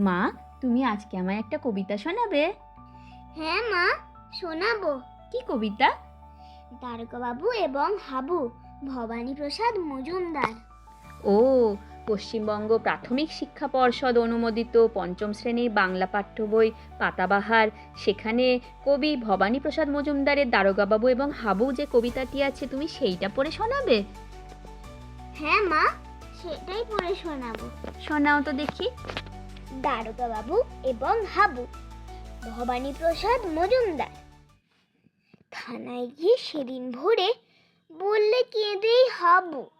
মা তুমি আজকে আমায় একটা কবিতা শোনাবে? হ্যাঁ মা শোনাবো। কি কবিতা? বাবু এবং হাবু ভবানী প্রসাদ মজুমদার। ও পশ্চিমবঙ্গ প্রাথমিক শিক্ষা পর্ষদ অনুমোদিত পঞ্চম শ্রেণির বাংলা পাঠ্য বই পাতাবাহার। সেখানে কবি ভবানী প্রসাদ মজুমদারের দারোগাবাবু এবং হাবু যে কবিতাটি আছে তুমি সেইটা পড়ে শোনাবে? হ্যাঁ মা সেটাই পড়ে শোনাবো। শোনাও তো দেখি। বাবু এবং হাবু। ভবানী প্রসাদ মজুমদার। থানায় গিয়ে সেদিন ভোরে বললে কেঁদেই হাবু।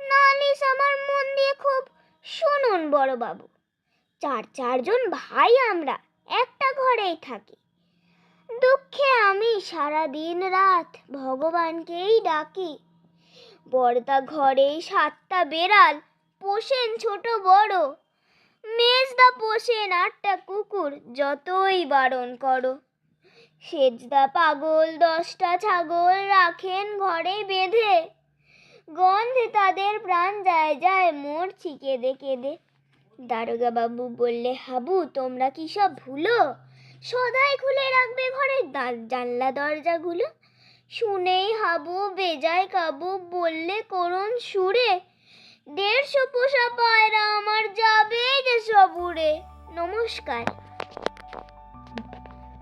নালিশ আমার মন দিয়ে খুব শুনুন বড়বাবু। চার চারজন ভাই আমরা একটা ঘরেই থাকি। দুঃখে আমি সারা দিন রাত ভগবানকেই ডাকি। বড়দা ঘরেই সাতটা বেড়াল, পোষেন ছোট বড়। মেজদা পোষেন আটটা কুকুর যতই বারণ করো। সেজদা পাগল, দশটা ছাগল রাখেন ঘরে বেঁধে। গন্ধে তাদের প্রাণ যায় যায় মরছি কেঁদে কেঁদে। দারোগা বাবু বললে, হাবু, তোমরা কি সব ভুলো? সদাই খুলে রাখবে ঘরের জানলা দরজাগুলো? শুনেই হাবু, বেজায় কাবু বললে করুন সুরে, দেড়শো পোষা পায়রা আমার যাবে। উড়ে নমস্কার।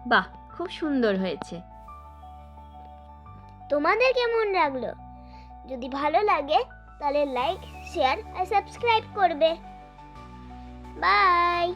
বাহ খুব সুন্দর হয়েছে। তোমাদের কেমন লাগল? যদি ভালো লাগে তাহলে লাইক শেয়ার আর সাবস্ক্রাইব করবে। বাই